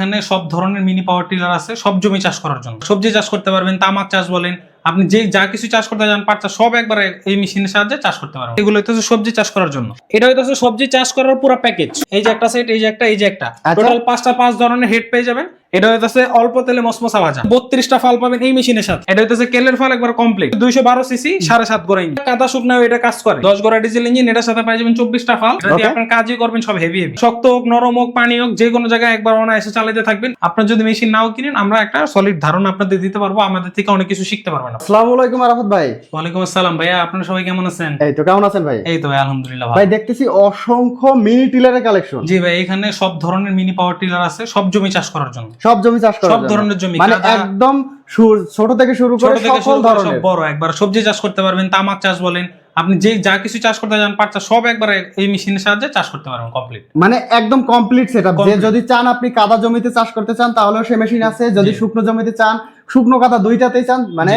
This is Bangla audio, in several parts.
এখানে সব ধরনের মিনি পাওয়ার টিলার আছে সব জমি চাষ করার জন্য। সবজি চাষ করতে পারবেন তামাক চাষ বলেন আপনি যে যা কিছু চাষ করতে চান পাট চাষ সব একবারে এই মেশিনের সাহায্যে চাষ করতে পারবেন। এগুলো হচ্ছে সবজি চাষ করার জন্য। এটা হচ্ছে সবজি চাষ করার পুরো প্যাকেজ এই যে একটা সেট এই যে একটা এই যে একটা। আচ্ছা। টোটাল পাঁচটা পাঁচ ধরনের হেড পেয়ে যাবেন। এটা হইতেছে অল্প তেলে মসমসা ভাজা। বত্রিশটা ফাল পাবেন এই মেশিনের সাথে। এটা হইতেছে কেলের ফাল একবার কমপ্লিট দুইশো বারো সিসি সাড়ে সাত গোড়া ইঞ্জিন। কাদা শুকনাও এটা কাজ করে। দশ গোড়া ডিজেল ইঞ্জিন এটার সাথে পাই যাবেন চব্বিশটা ফাল। আপনার কাজই করবেন সব হেভি হেভি শক্ত হোক নরম হোক পানি হোক যে কোনো জায়গায় একবার অনায়াসে চালাতে থাকবেন। আপনার যদি মেশিন নাও কিনেন আমরা একটা সলিড ধারণা আপনাদের দিতে পারব। আমাদের থেকে অনেক কিছু শিখতে পারবেন। আসসালামু আলাইকুম আরাফাত ভাই। ওয়ালাইকুম আসসালাম ভাইয়া আপনারা সবাই কেমন আছেন? এই তো কেমন আছেন ভাই? এই তো ভাই আলহামদুলিল্লাহ ভাই দেখতেছি অসংখ্য মিনি টিলারের কালেকশন জি ভাই এখানে সব ধরনের মিনি পাওয়ার টিলার আছে সব জমি চাষ করার জন্য। সব জমি চাষ করা সব ধরনের জমি, মানে একদম ছোট থেকে শুরু করে সকল সব ধরনের। বড় একবার সবজি চাষ করতে পারবেন তামাক চাষ বলেন। আপনি যে যা কিছু চাষ করতে চান পাট সব একবারে এই মেশিনের সাহায্যে চাষ করতে পারবেন কমপ্লিট মানে একদম কমপ্লিট সেটআপ যে যদি চান আপনি কাদা জমিতে চাষ করতে চান তাহলেও সে মেশিন আছে। যদি শুকনো জমিতে চান শুকনো কাদা দুইটাতেই চান মানে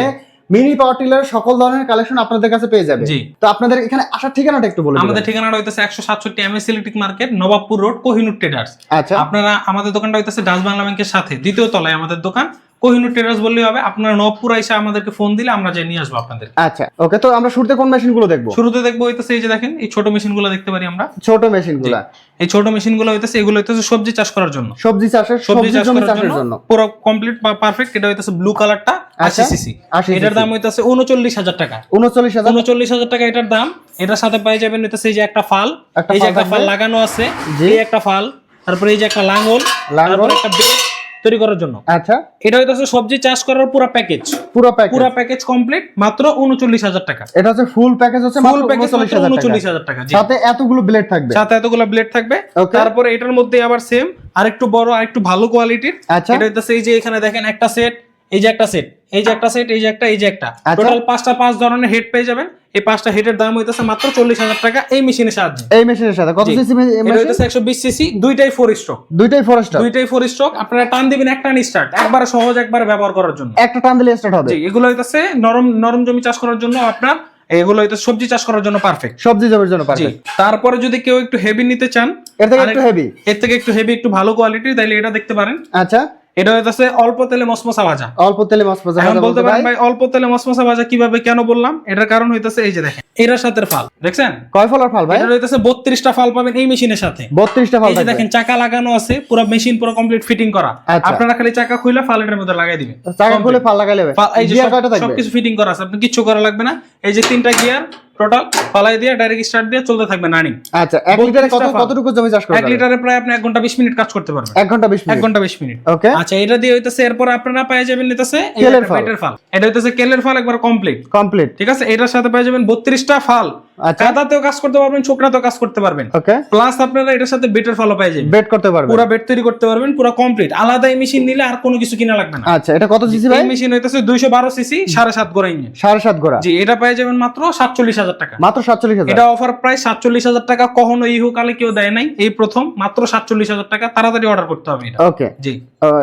মিনি পাওয়ার টিলার সকল ধরনের কালেকশন আপনাদের কাছে পেয়ে যাবে। জি। তো আপনাদের এখানে আসার ঠিকানাটা একটু বলুন আমাদের ঠিকানাটা হইতাছে একশো সাতষট্টি MS electric market Nawabpur road Kohinoor traders আচ্ছা। আপনারা আমাদের দোকানটা হইতেছে ডাচ বাংলা ব্যাংকের সাথে দ্বিতীয় তলায় আমাদের দোকান। কোহিনুর ট্রেডার্স বললেই হবে আপনারা নবপুর এসে আমাদেরকে ফোন দিলে আমরা যে নিয়ে আসব আপনাদের আচ্ছা ওকে তো আমরা শুরুতে কোন মেশিনগুলো দেখব? শুরুতে দেখব হইতেছে এই যে দেখেন এই ছোট মেশিনগুলো দেখতে পারি আমরা। ছোট মেশিনগুলা এই ছোট মেশিনগুলো হইতেছে এগুলো হইতেছে সবজি চাষ করার জন্য। সবজি চাষের সবজি চাষ করার জন্য পুরো কমপ্লিট বা পারফেক্ট এটা হইতেছে ব্লু কালারটা আশি সিসি এটার দাম হইতেছে উনচল্লিশ হাজার টাকা। উনচল্লিশ হাজার? উনচল্লিশ হাজার টাকা এটার দাম। এটার সাথে পাই যাবেন হইতেছে এই যে একটা ফাল। এই যে একটা ফাল লাগানো আছে। এই একটা ফাল। তারপরে এই যে একটা লাঙ্গল লাঙ্গল। একটা বেড তৈরি করার জন্য। আচ্ছা। এটা হইতেছে সবজি চাষ করার পুরো প্যাকেজ পুরো প্যাকেজ পুরো প্যাকেজ কমপ্লিট মাত্র উনচল্লিশ হাজার টাকা। এটা হচ্ছে ফুল প্যাকেজ হচ্ছে ফুল প্যাকেজ উনচল্লিশ হাজার উনচল্লিশ টাকা হাজার জি। সাথে এতগুলো ব্লেড থাকবে। সাথে এতগুলো ব্লেড থাকবে। তারপরে এটার মধ্যে আবার সেম আরেকটু বড় আরেকটু ভালো কোয়ালিটির আচ্ছা। এটা হচ্ছে এই যে এখানে দেখেন একটা সেট এই যে একটা সেট এই যে একটা সেট এই যে একটা এই যে একটা। আচ্ছা। টোটাল পাঁচটা পাঁচ ধরনের হেড পেয়ে যাবেন। এই পাঁচটা হেডের দাম হইতেছে মাত্র চল্লিশ হাজার টাকা এই মেশিনের সাহায্যে। এই মেশিনের সাথে। কত। সিসি এটা হইতেছে একশো বিশ সিসি দুইটাই ফোর স্ট্রোক দুইটাই ফরেস্টার দুইটাই ফোর স্ট্রোক আপনারা টান দিবেন একটা স্টার্ট একবারে সহজ একবারে ব্যবহার করার জন্য। একটা টান দিলে স্টার্ট হবে। এগুলো হইতেছে নরম নরম জমি চাষ করার জন্য আপনার এগুলো হইতেছে সবজি চাষ করার জন্য পারফেক্ট সবজি জমির জন্য পারফেক্ট তারপরে যদি কেউ একটু হেভি নিতে চান এর থেকে একটু হেভি এর থেকে একটু হেভি একটু ভালো কোয়ালিটির তাইলে এটা দেখতে পারেন। আচ্ছা। এটা হইতেছে অল্প তেলে মসমসা ভাজা। অল্প তেলে ভাজা বলতে পারেন ভাই। অল্প তেলে মসমসা ভাজা কীভাবে কেন বললাম? এটার কারণ হইতেছে এই যে দেখেন সাথে ফাল দেখছেন? কয় ফলার ফাল ভাই? এটা হইতেছে বত্রিশটা ফাল পাবেন এই মেশিনের সাথে। বত্রিশটা ফাল এই যে দেখেন চাকা লাগানো আছে পুরো মেশিন পুরো কমপ্লিট ফিটিং করা। আচ্ছা। আপনারা খালি চাকা খুলে ফালের মধ্যে লাগাই দিবেন। চাকা খুলে ফাল হবে। এই যে সবকিছু ফিটিং করা আছে আপনি কিচ্ছু করা লাগবে না। এই যে তিনটা গিয়ার টোটাল পালাই দিয়ে ডাইরেক্ট স্টার্ট দিয়ে চলতে থাকবে নানি। আচ্ছা এক লিটারে কত কতটুকু জমি চাষ করতে এক লিটারে প্রায় আপনি এক ঘণ্টা বিশ মিনিট কাজ করতে পারবেন। এক ঘণ্টা বিশ এক মিনিট। ঘণ্টা বিশ মিনিট। ওকে। আচ্ছা এটা দিয়ে হইতেছে এরপর আপনারা পেয়ে যাবেন নিতেছে কেলের ফাল। এটা হইতেছে কেলের ফাল একবার কমপ্লিট কমপ্লিট ঠিক আছে এটার সাথে পেয়ে যাবেন বত্রিশটা ফাল। কাদাতেও কাজ করতে পারবেন ছোকরাতেও কাজ করতে পারবেন। ওকে। প্লাস আপনারা এটার সাথে বেটের ফালও পেয়ে যাবেন। বেড করতে পারবে পুরো বেড তৈরি করতে পারবেন পুরো কমপ্লিট আলাদা এই মেশিন নিলে আর কোনো কিছু কিনা লাগবে না। আচ্ছা এটা কত সিসি ভাই? এই মেশিন হইতেছে দুইশো বারো সিসি সাড়ে সাত গোড়া ইঞ্জিন সাড়ে সাত গোড়া। জি এটা পেয়ে যাবেন মাত্র সাতচল্লিশ হাজার টাকা। মাত্র সাতচল্লিশ হাজার। এটা অফার প্রাইস সাতচল্লিশ হাজার টাকা কখনো ইহুকালে কেউ দেয় নাই। এই প্রথম মাত্র সাতচল্লিশ হাজার টাকা। তাড়াতাড়ি অর্ডার করতে হবে এটা। ওকে জি।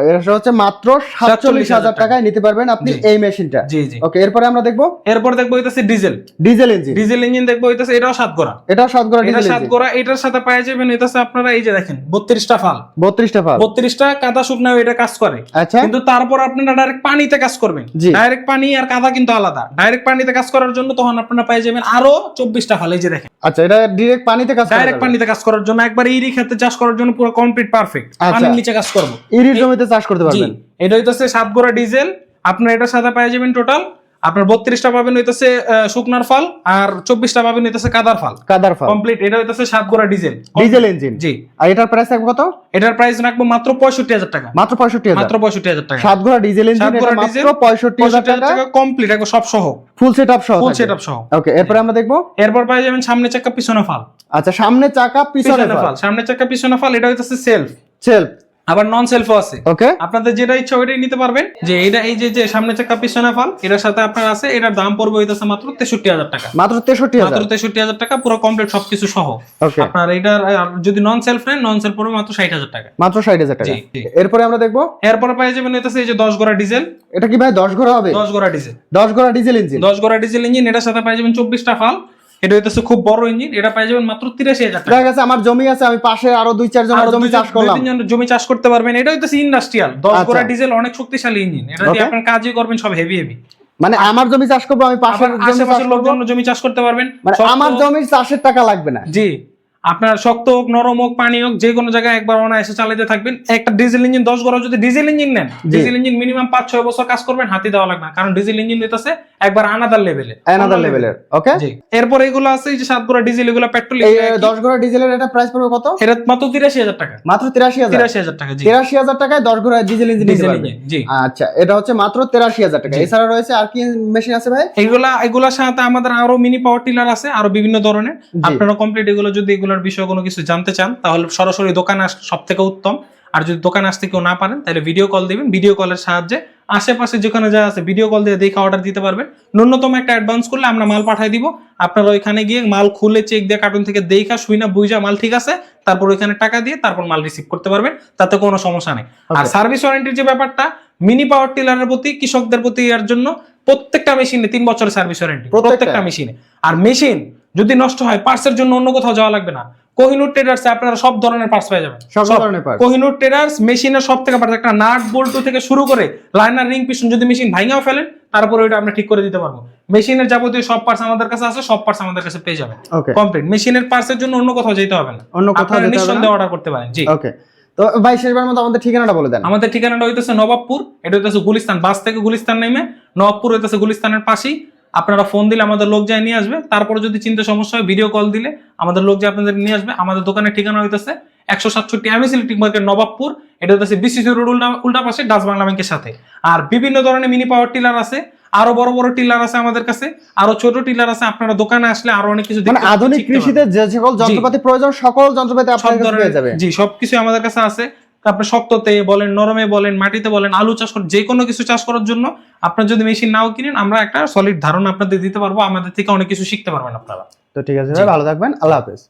এটা হচ্ছে মাত্র সাতচল্লিশ হাজার টাকায় নিতে পারবেন আপনি এই মেশিনটা জি জি। ওকে এরপরে আমরা দেখব? এরপর দেখব হইতেছে diesel diesel engine diesel engine দেখব হইতেছে এটাও সাত গোড়া। এটা সাত গোড়া এটা সাত গোড়া এটার সাথে পেয়ে যাবেন হইতেছে আপনারা এই যে দেখেন বত্রিশটা ফাল। বত্রিশটা ফাল। বত্রিশটা কাদা শুকনাও এটা কাজ করে। আচ্ছা। কিন্তু তারপর আপনারা ডাইরেক্ট পানিতে কাজ করবেন। ডাইরেক্ট পানি আর কাদা কিন্তু আলাদা। ডাইরেক্ট পানিতে কাজ করার জন্য তখন আপনারা পেয়ে যাবেন আরও চব্বিশটা ফাল এই যে দেখেন। আচ্ছা এটা ডিরেক্ট পানিতে কাজ ডাইরেক্ট পানিতে কাজ করার জন্য একবার ইরি ক্ষেত্রে চাষ করার জন্য পুরো কমপ্লিট পারফেক্ট আচ্ছা। পানির নিচে কাজ করব। ইরির জমিতে চাষ করতে পারবেন। এটা হইতেছে সাত গোড়া ডিজেল। আপনার এটার সাথে পেয়ে যাবেন টোটাল আপনার বত্রিশটা পাবেন হইতেছে শুকনার ফাল আর চব্বিশটা পাবেন হইতেছে কাদার ফাল। কাদার ফাল। কমপ্লিট এটা হইতেছে সাত গোড়া ডিজেল ডিজেল ইঞ্জিন জি। আর এটার প্রাইস থাকবে কত? এটার প্রাইস রাখব মাত্র পঁয়ষট্টি হাজার টাকা। মাত্র পঁয়ষট্টি হাজার। মাত্র পঁয়ষট্টি হাজার টাকা। সাত ঘোড়া ডিজেল ইঞ্জিন সাত ঘোড়া ডিজেল, মাত্র পঁয়ষট্টি হাজার টাকা। কমপ্লিট একবার সব সহ। ফুল সেট আপ সহ ফুল সেট আপ সহ। ওকে এরপরে আমরা দেখব? এরপর পেয়ে যাবেন সামনে চাকা পিছনে ফাল। আচ্ছা সামনে চাকা পিছনে পিছনে ফাল। সামনে চাকা পিছনে ফাল এটা হইতেছে সেলফ সেলফ আবার নন সেলফও আছে। ওকে আপনাদের যেটা ইচ্ছা ওইটাই নিতে পারবেন। যে এটা এই যে যে সামনে চাকা পিছনে ফাল এটার সাথে আপনার আছে এটার দাম পড়বে হইতেছে মাত্র তেষট্টি হাজার টাকা। মাত্র তেষট্টি মাত্র হাজার তেষট্টি হাজার টাকা পুরো কমপ্লিট সবকিছু সহ। আপনার এটার যদি নন সেলফ নেন নন সেলফ পড়বে মাত্র ষাট হাজার টাকা। মাত্র ষাট হাজার টাকা। জি, জি। এরপরে আমরা দেখব? এরপরে পেয়ে যাবেন হইতেছে এই যে দশ গোড়া ডিজেল। এটা কি ভাই দশ গোড়া হবে? দশ গোড়া ডিজেল। দশ ঘোড়া ডিজেল ইঞ্জিন। দশ গোড়া ডিজেল ইঞ্জিন এটার সাথে পেয়ে যাবেন চব্বিশটা ফাল। এটা হইতেছে খুব বড় ইঞ্জিন এটা পাই যাবেন মাত্র তিরাশি হাজার টাকা। গেছে আমার জমি আছে আমি পাশে আরও দুই চার জনের জমি চাষ করলাম। জমি চাষ করতে পারবেন এটা হইতেছে ইন্ডাস্ট্রিয়াল দশ আচ্ছা। গোড়া ডিজেল অনেক শক্তিশালী ইঞ্জিন এটা দিয়ে. আপনার কাজই করবেন সব হেভি হেভি মানে আমার জমি চাষ করব আমি পাশের জমি চাষ আশেপাশের লোকজন জমি চাষ করতে পারবেন মানে আমার জমির চাষের টাকা লাগবে না। জি। আপনার শক্ত হোক নরম হোক পানি হোক যে কোনো জায়গায় একবার অনায়াসে চালাতে থাকবেন। একটা ডিজেল ইঞ্জিন দশ গড়া যদি ডিজেল ইঞ্জিন নেন ডিজেল ইঞ্জিন মিনিমাম পাঁচ ছয় বছর কাজ করবেন হাতি দেওয়া লাগবে না। কারণ ডিজেল ইঞ্জিন হইতেছে একবার আনাদার লেভেলে অ্যানাদার লেভেলের ওকে জি। এরপর এগুলো আছে যে সাত গোড়া ডিজেল এগুলো পেট্রোল এই দশ ঘোড়া ডিজেলের এটা প্রাইস পড়বে কত? এটা মাত্র তিরাশি হাজার টাকা। মাত্র তিরাশি হাজার? তিরাশি হাজার টাকা জি। তিরাশি হাজার টাকায় দশ ঘোড়া ডিজেল ইঞ্জিন ডিজেল ইঞ্জিন জি। আচ্ছা এটা হচ্ছে মাত্র তেরাশি হাজার টাকা। এছাড়া রয়েছে আর কি মেশিন আছে ভাই? এগুলা এগুলোর সাথে আমাদের আরও মিনি পাওয়ার টিলার আছে আরও বিভিন্ন ধরনের। আপনারা কমপ্লিট এগুলো যদি এগুলোর বিষয়ে কোনো কিছু জানতে চান তাহলে সরাসরি দোকানে আস সব থেকে উত্তম। আর যদি দোকানে আসতে কেউ না পারেন তাহলে ভিডিও কল দিবেন ভিডিও কলের সাহায্যে আশেপাশে যেখানে যা আছে ভিডিও কল দিয়ে দেখে অর্ডার দিতে পারবেন। ন্যূনতম একটা অ্যাডভান্স করলে আমরা মাল পাঠাই দিব। আপনারা ওইখানে গিয়ে মাল খুলে চেক দিয়ে কার্টুন থেকে দেখা শুই না বুঝা মাল ঠিক আছে তারপর ওইখানে টাকা দিয়ে তারপর মাল রিসিভ করতে পারবেন তাতে কোনো সমস্যা নেই। আর সার্ভিস ওয়ারেন্টির যে ব্যাপারটা মিনি পাওয়ার টিলারের প্রতি কৃষকদের প্রতি এর জন্য প্রত্যেকটা মেশিনে তিন বছরের সার্ভিস ওয়ারেন্টি? প্রত্যেকটা? মেশিনে আর মেশিন যদি নষ্ট হয় পার্টসের জন্য অন্য কোথাও যাওয়া লাগবে না। কোহিনুর ট্রেডার্সে আপনারা সব ধরনের পার্টস পেয়ে যাবেন। সব। ধরনের পার্ট কোহিনুর ট্রেডার্স মেশিনের সব থেকে পার্টস একটা নাট বল্টু থেকে শুরু করে লাইনার রিং পিছন যদি মেশিন ভাঙাও ফেলেন তারপর ওইটা আমরা ঠিক করে দিতে পারব। মেশিনের যাবতীয় সব পার্টস আমাদের কাছে আছে সব পার্টস আমাদের কাছে পেয়ে যাবেন। ওকে কমপ্লিট মেশিনের পার্টসের জন্য অন্য কোথাও যেতে হবে না। অন্য কোথাও নিঃসন্দেহে অর্ডার করতে পারেন জি। ওকে তো ভাই শেষবার মতো আমাদের ঠিকানাটা বলে দেন। আমাদের ঠিকানাটা হইতেছে নবাবপুর এটা হইতেছে গুলিস্তান বাস থেকে গুলিস্তান নেমে নবাবপুর হইতেছে গুলিস্তানের পাশেই। আপনারা ফোন দিলে আমাদের লোক যায় নিয়ে আসবে। তারপরে যদি চিন্তা সমস্যা হয় ভিডিও কল দিলে আমাদের লোক যে আপনাদের নিয়ে আসবে। আমাদের দোকানের ঠিকানা হইতেছে একশো সাতষট্টি এমএস ইলেকট্রিক মার্কেট নবাবপুর। এটা হইতেছে বিসিসি রোড উল্টা উল্টা পাশে ডাচ বাংলা ব্যাংকের সাথে। আর বিভিন্ন ধরনের মিনি পাওয়ার টিলার আছে। আরও বড় বড় টিলার আছে আমাদের কাছে। আরও ছোট টিলার আছে। আপনারা দোকানে আসলে আরও অনেক কিছু মানে আধুনিক কৃষিতে যে সকল যন্ত্রপাতি প্রয়োজন সকল যন্ত্রপাতি সব আপনার কাছে পেয়ে যাবে। জি সবকিছু আমাদের কাছে আছে। আপনি শক্ততে বলেন নরমে বলেন মাটিতে বলেন আলু চাষ করেন যে কোনো কিছু চাষ করার জন্য আপনার যদি মেশিন নাও কিনেন আমরা একটা সলিড ধারণা আপনাদের দিতে পারব। আমাদের থেকে অনেক কিছু শিখতে পারবেন আপনারা। তো ঠিক আছে ভাই ভালো থাকবেন আল্লাহ হাফেজ।